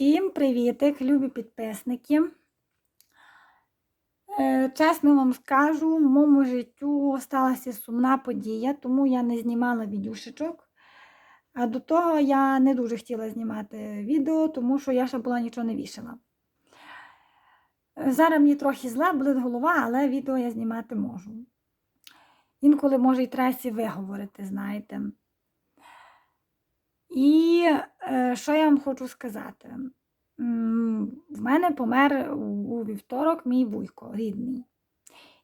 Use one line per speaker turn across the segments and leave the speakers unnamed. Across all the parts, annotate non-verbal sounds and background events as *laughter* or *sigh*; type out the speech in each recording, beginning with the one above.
Всім привітик, любі підписники. Е, Чесно вам скажу, в моєму життю сталася сумна подія, тому я не знімала відюшечок. А до того я не дуже хотіла знімати відео, тому що я ще була нічого не вішала. Зараз мені трохи зле, болить голова, але відео я знімати можу. Інколи може і тресі виговорити, знаєте. І е, що я вам хочу сказати? В мене помер у вівторок мій вуйко рідний.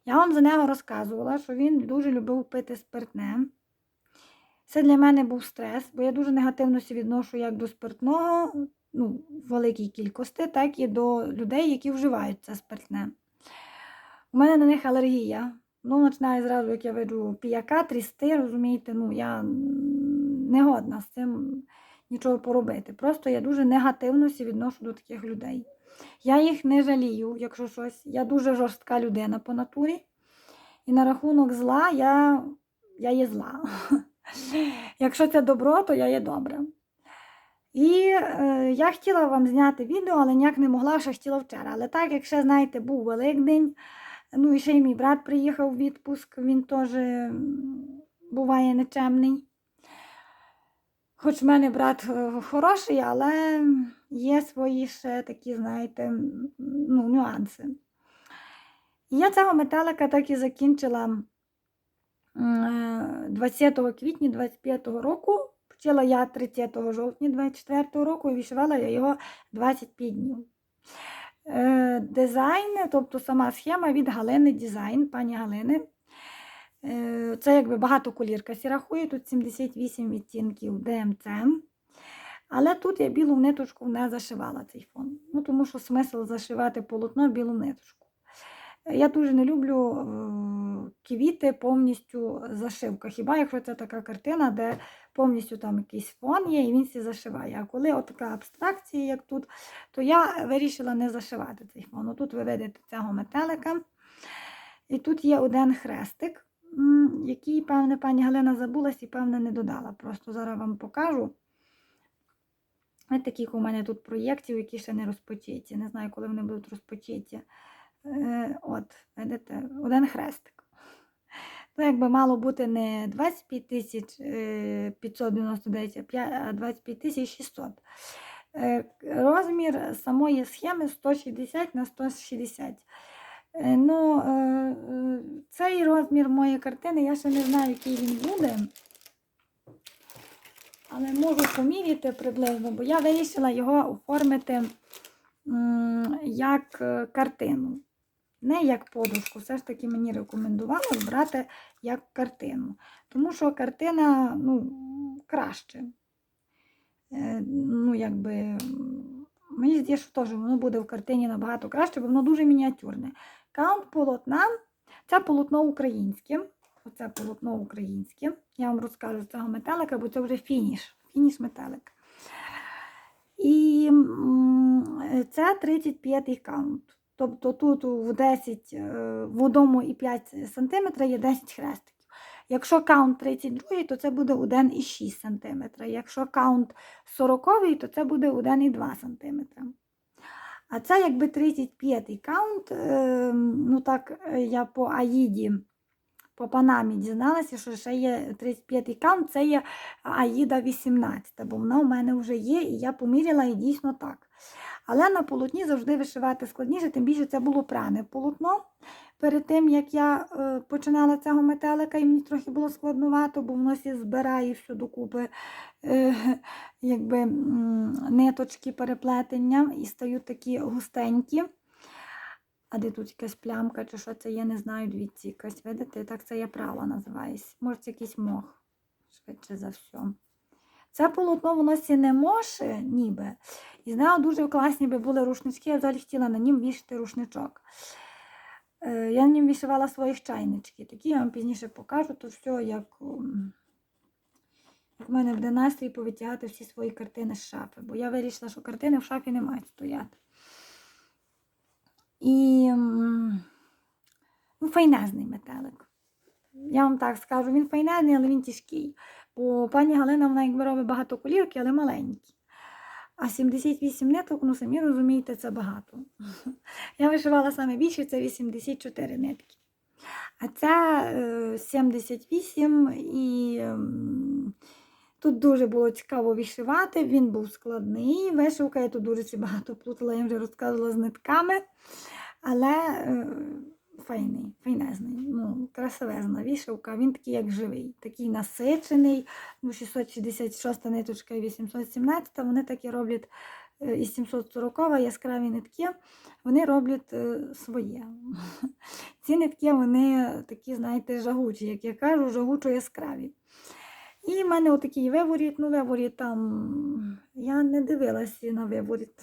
Я вам за нього розказувала, що він дуже любив пити спиртне. Це для мене був стрес, бо я дуже негативно відношу як до спиртного, ну, великій кількості, так і до людей, які вживають це спиртне. У мене на них алергія. Ну, починає зразу, як я виджу піяка, трісти, розумієте, ну я не годна з цим нічого поробити. Просто я дуже негативно відношу до таких людей. Я їх не жалію, якщо щось. Я дуже жорстка людина по натурі. І на рахунок зла я, я є зла. *laughs* Якщо це добро, то я є добра. І е, я хотіла вам зняти відео, але ніяк не могла, ще хотіла вчора. Але так, як ще, знаєте, був Великдень, ну і ще й мій брат приїхав в відпуск, він теж буває нечемний. Хоч в мене брат е, хороший, але є свої ще такі, знаєте, ну, нюанси. Я цього метелика так і закінчила е, 20 квітня 25 року. Почала я 30 жовтня 24 року і вишивала я його 25 днів. Е, Дизайн, тобто сама схема від Галини Дизайн, пані Галини. Е, Це якби багатоколірка сі рахує, тут 78 відтінків ДМЦ. Але тут я білу ниточку не зашивала цей фон. Ну, тому що смисл зашивати полотно білу ниточку. Я дуже не люблю е, квіти повністю зашивка. Хіба якщо це така картина, де повністю там якийсь фон є і він всі зашиває. А коли от така абстракція, як тут, то я вирішила не зашивати цей фон. Тут ви видите цього метелика. І тут є один хрестик, який, певне, пані Галина забулась і, певне, не додала. Просто зараз вам покажу. Таких у мене тут проєктів, які ще не розпочаті. Не знаю, коли вони будуть розпочаті. Е, От, видите, один хрестик. Ну, якби мало бути не 25 тисяч е, 599, а а 25 тисяч 600. Е, Розмір самої схеми 160 на 160. Е, Ну, е, е, цей розмір моєї картини, я ще не знаю, який він буде. Але можу поміряти приблизно, бо я вирішила його оформити як картину. Не як подушку. Все ж таки мені рекомендували брати як картину. Тому що картина ну, краще. Ну, якби, мені здається, що теж воно буде в картині набагато краще, бо воно дуже мініатюрне. Каунт полотна це полотно українське. Оце полотно українське. Я вам розкажу цього метелика, бо це вже фініш. Фініш метелик. І це 35-й каунт. Тобто тут в 10, е, в одному і 5 см є 10 хрестиків. Якщо каунт 32, то це буде 1,6 см. Якщо каунт 40, то це буде 1,2 см. А це якби 35-й каунт. е, Ну так, е, я по Аїді, по Панамі дізналася, що ще є 35-й каунт, це є Аїда 18, бо вона у мене вже є, і я поміряла і дійсно так. Але на полотні завжди вишивати складніше, тим більше це було пране полотно. Перед тим, як я е, починала цього метелика, і мені трохи було складнувато, бо воно всі збирає все докупи е, якби, ниточки переплетення і стають такі густенькі. А де тут якась плямка, чи що це є, не знаю, дивіться, якась, видите, так це я права називаюсь. Може, це якийсь мох, швидше за все. Це полотно воно не може, ніби. І з нього дуже класні би були рушнички, я взагалі хотіла на нім вішати рушничок. Е, Я нім вишивала своїх чайнички. Такі я вам пізніше покажу, то все, як, як в мене буде настрій повитягати всі свої картини з шафи. Бо я вирішила, що картини в шафі не мають стояти. І ну, файнезний метелик. Я вам так скажу, він файнезний, але він тяжкий. Бо пані Галина, вона якби робить багато колірки, але маленькі. А 78 ниток, ну самі розумієте, це багато. Я вишивала саме більше, це 84 нитки. А це е, 78 і ем, тут дуже було цікаво вишивати. Він був складний. Вишивка я тут дуже багато плутала, я вже розказувала з нитками. Але е, файний, файнезний, ну, красивезна вишивка. Він такий, як живий, такий насичений. Ну, 666 ниточка і 817, вони такі роблять е, і 740 яскраві нитки, вони роблять е, своє. *laughs* Ці нитки, вони такі, знаєте, жагучі, як я кажу, жагучо яскраві. І в мене отакий виворіт, ну виворіт там, я не дивилася на виворіт.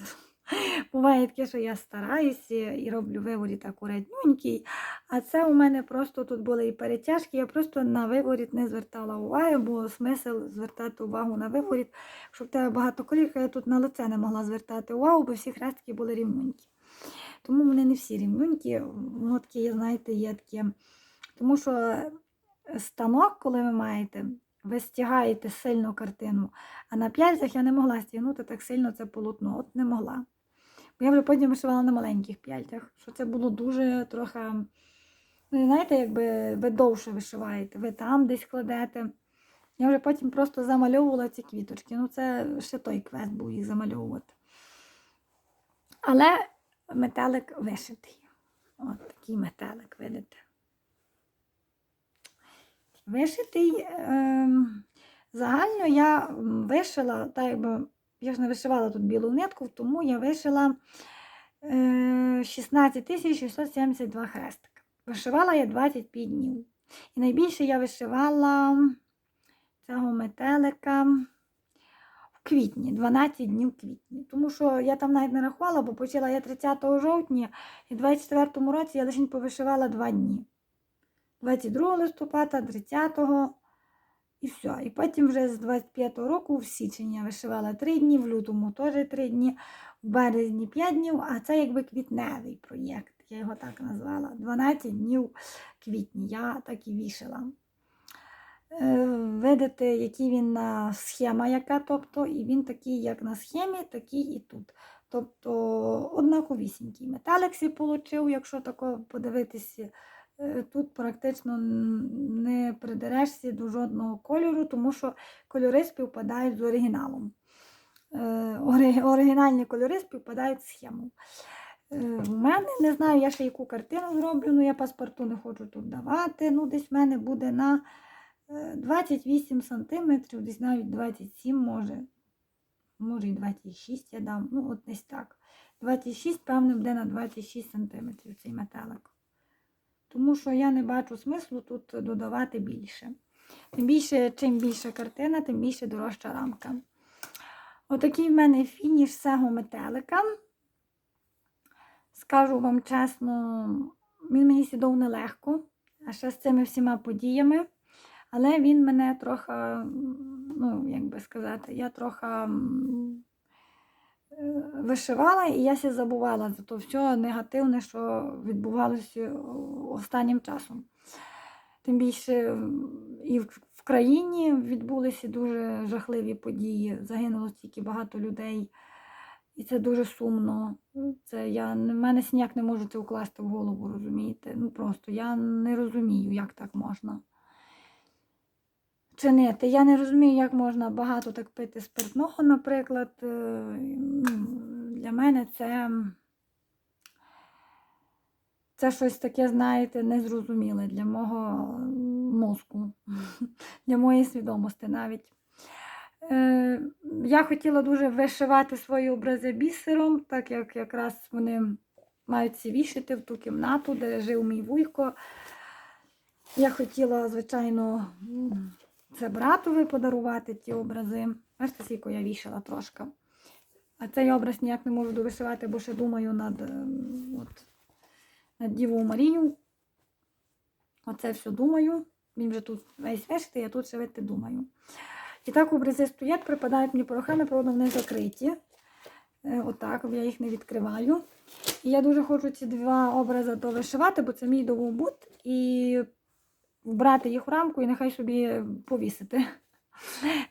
*laughs* Буває таке, що я стараюся і роблю виворіт акуратненький, а це у мене просто тут були і перетяжки, я просто на виворіт не звертала уваги, бо смисл звертати увагу на виворіт, щоб в тебе багато колірка, я тут на лице не могла звертати увагу, бо всі хрестики були рівненькі. Тому вони не всі рівненькі, воно таке, знаєте, є таке. Тому що станок, коли ви маєте, ви стягаєте сильно картину, а на п'яльцях я не могла стягнути так сильно це полотно, от не могла. Я вже потім вишивала на маленьких п'яльцях, що це було дуже трохи, ну, знаєте, якби ви довше вишиваєте, ви там десь кладете. Я вже потім просто замальовувала ці квіточки. Ну, це ще той квест був їх замальовувати. Але метелик вишитий. От такий метелик, видите. Вишитий. Ем, загально я вишила, так якби я ж не вишивала тут білу нитку, тому я вишила е, 16 672 хрестика. Вишивала я 25 днів. І найбільше я вишивала цього метелика в квітні, 12 днів квітні. Тому що я там навіть не рахувала, бо почала я 30 жовтня, і в 24 році я лише повишивала 2 дні. 22 листопада, 30 і все. І потім вже з 25 року в січні я вишивала 3 дні, в лютому теж 3 дні, в березні 5 днів, а це якби квітневий проєкт. Я його так назвала. 12 днів квітні. Я так і вішала. Е, Видите, який він на схема, яка, тобто, і він такий, як на схемі, такий і тут. Тобто однаковісінький. Металексі отримав, якщо тако подивитися. Е, Тут практично не придерешся до жодного кольору, тому що кольори співпадають з оригіналом. Е, Оригінальні кольори співпадають з схемою. Е, В мене не знаю, я ще яку картину зроблю, ну я паспорту не хочу тут давати. Ну, десь в мене буде на е, 28 сантиметрів, десь навіть 27 може. Може і 26 я дам. Ну, от десь так. 26, певно, буде на 26 сантиметрів цей метелик. Тому що я не бачу смислу тут додавати більше. Тим більше, чим більша картина, тим більше дорожча рамка. Отакий в мене фініш цього метелика. Скажу вам чесно, він мені сідав нелегко, а ще з цими всіма подіями. Але він мене трохи, ну, як би сказати, я трохи вишивала і я ся забувала за то все негативне, що відбувалося останнім часом. Тим більше і в країні відбулися дуже жахливі події, загинуло стільки багато людей. І це дуже сумно. Це я мене ніяк не можу це укласти в голову, розумієте? Ну просто я не розумію, як так можна чинити. Я не розумію, як можна багато так пити спиртного, наприклад. Для мене це, це щось таке, знаєте, незрозуміле для мого мозку, *laughs* для моєї свідомості навіть. Е, Я хотіла дуже вишивати свої образи бісером, так як якраз вони мають ці вішити в ту кімнату, де жив мій вуйко. Я хотіла, звичайно, це братові подарувати ті образи. Бачите, скільки я вішала трошки. А цей образ ніяк не можу довишивати, бо ще думаю над, ем, от, над Дівою Марію. Оце все думаю. Він вже тут весь вишитий, я тут ще думаю. І так образи стоять, припадають мені порохами, правда, вони закриті. Е, Отак, я їх не відкриваю. І я дуже хочу ці два образи довишивати, бо це мій довгобут. І вбрати їх в рамку і нехай собі повісити.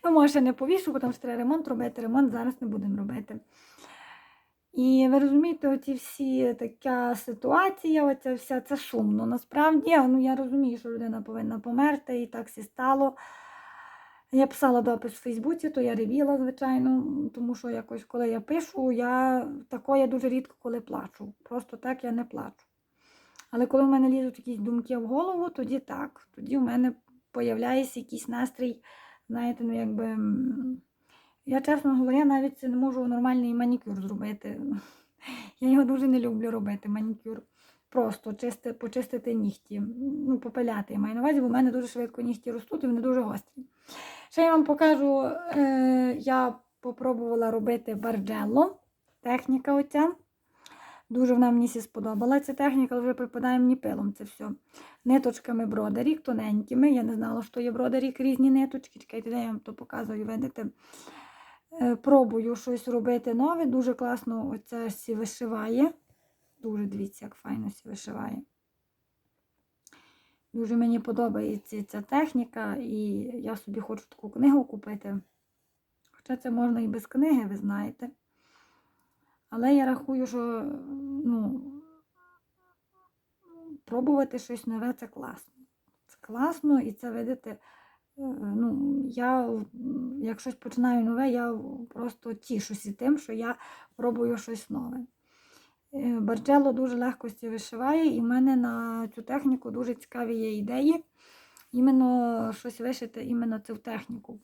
Ну, може, не повішу, бо там ще треба ремонт робити. Ремонт зараз не будемо робити. І ви розумієте, оці всі така ситуація, оця вся це сумно. Насправді, ну я розумію, що людина повинна померти, і так всі стало. Я писала допис в Фейсбуці, то я ревіла, звичайно, тому що якось, коли я пишу, я такое дуже рідко коли плачу. Просто так я не плачу. Але коли в мене лізуть якісь думки в голову, тоді так. Тоді в мене появляється якийсь настрій, знаєте, ну якби. Я, чесно говоря, навіть не можу нормальний манікюр зробити. *laughs* Я його дуже не люблю робити, манікюр. Просто чисти, почистити нігті, ну, попиляти. Я маю на увазі, бо в мене дуже швидко нігті ростуть і вони дуже гострі. Ще я вам покажу, е, я попробувала робити барджелло. Техніка оця. Дуже вона мені всі сподобала ця техніка, вже припадає мені пилом це все. Ниточками бродарік, тоненькими. Я не знала, що є бродарік, різні ниточки. Чекайте, я вам то показую, видите. Е, Пробую щось робити нове. Дуже класно оце сі вишиває. Дуже дивіться, як файно сі вишиває. Дуже мені подобається ця техніка, і я собі хочу таку книгу купити. Хоча це можна і без книги, ви знаєте. Але я рахую, що ну, пробувати щось нове це класно. Це класно і це видите. е, Ну, я, як щось починаю нове, я просто тішуся тим, що я пробую щось нове. Е, Барджело дуже легко сі вишиває, і в мене на цю техніку дуже цікаві є ідеї. Іменно щось вишити іменно цю техніку.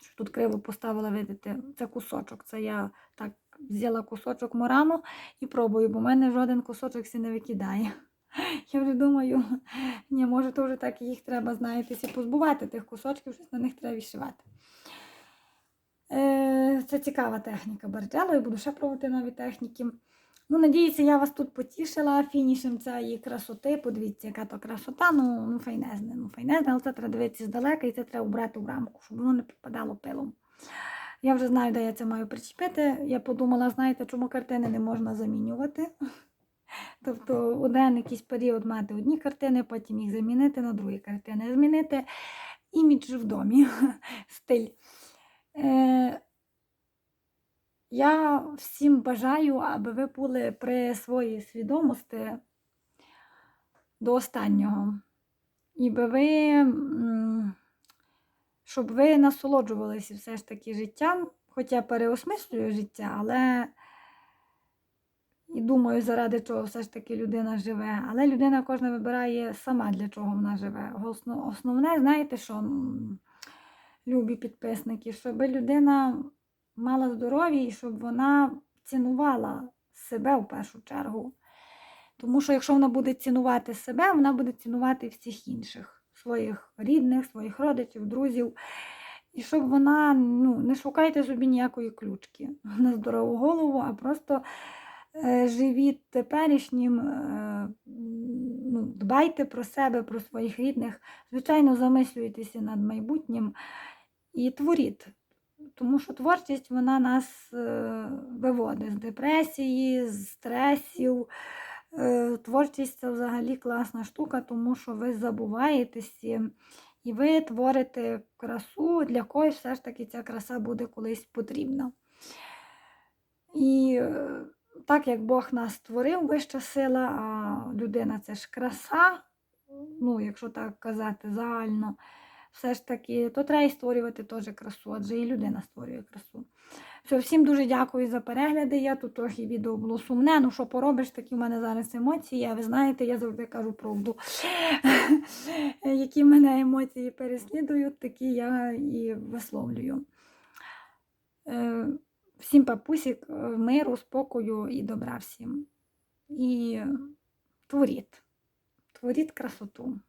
Що тут криво поставила, видите, це кусочок. Це я так взяла кусочок морану і пробую, бо в мене жоден кусочок не викидає. *laughs* Я вже думаю, *laughs* ні, може, то вже так їх треба, знаєте, позбувати тих кусочків, щось на них треба вишивати. Е, Це цікава техніка барджело, і буду ще пробувати нові техніки. Ну, надіюся, я вас тут потішила фінішем цієї красоти. Подивіться, яка то красота, ну, ну файнезне, ну файнезне, але це треба дивитися здалека і це треба вбрати в рамку, щоб воно не попадало пилом. Я вже знаю, де я це маю причепити. Я подумала, знаєте, чому картини не можна замінювати. *laughs* Тобто один якийсь період мати одні картини, потім їх замінити на другі картини. Змінити імідж в домі, *laughs* стиль. Е, я всім бажаю, аби ви були при своїй свідомості до останнього. І би ви, щоб ви насолоджувалися все ж таки життям, хоча переосмислюю життя, але і думаю, заради чого все ж таки людина живе. Але людина кожна вибирає сама, для чого вона живе. Основне, знаєте, що, любі підписники, щоб людина мала здоров'я і щоб вона цінувала себе в першу чергу. Тому що якщо вона буде цінувати себе, вона буде цінувати всіх інших, своїх рідних, своїх родичів, друзів. І щоб вона, ну, не шукайте собі ніякої ключки *laughs* на здорову голову, а просто е, живіть теперішнім, е, ну, дбайте про себе, про своїх рідних. Звичайно, замислюйтеся над майбутнім і творіть. Тому що творчість вона нас е, виводить з депресії, з стресів. Е, Творчість це взагалі класна штука, тому що ви забуваєтеся і ви творите красу, для когось все ж таки ця краса буде колись потрібна. І е, так як Бог нас створив, вища сила, а людина це ж краса, ну, якщо так казати загально, все ж таки, то треба і створювати теж красу, адже і людина створює красу. Все, всім дуже дякую за перегляди. Я тут трохи відео було сумне. Ну що поробиш, такі в мене зараз емоції. А ви знаєте, я завжди кажу правду. *laughs* Які мене емоції переслідують, такі я і висловлюю. Е, Всім папусік, е, миру, спокою і добра всім. І творіть. Творіть красоту.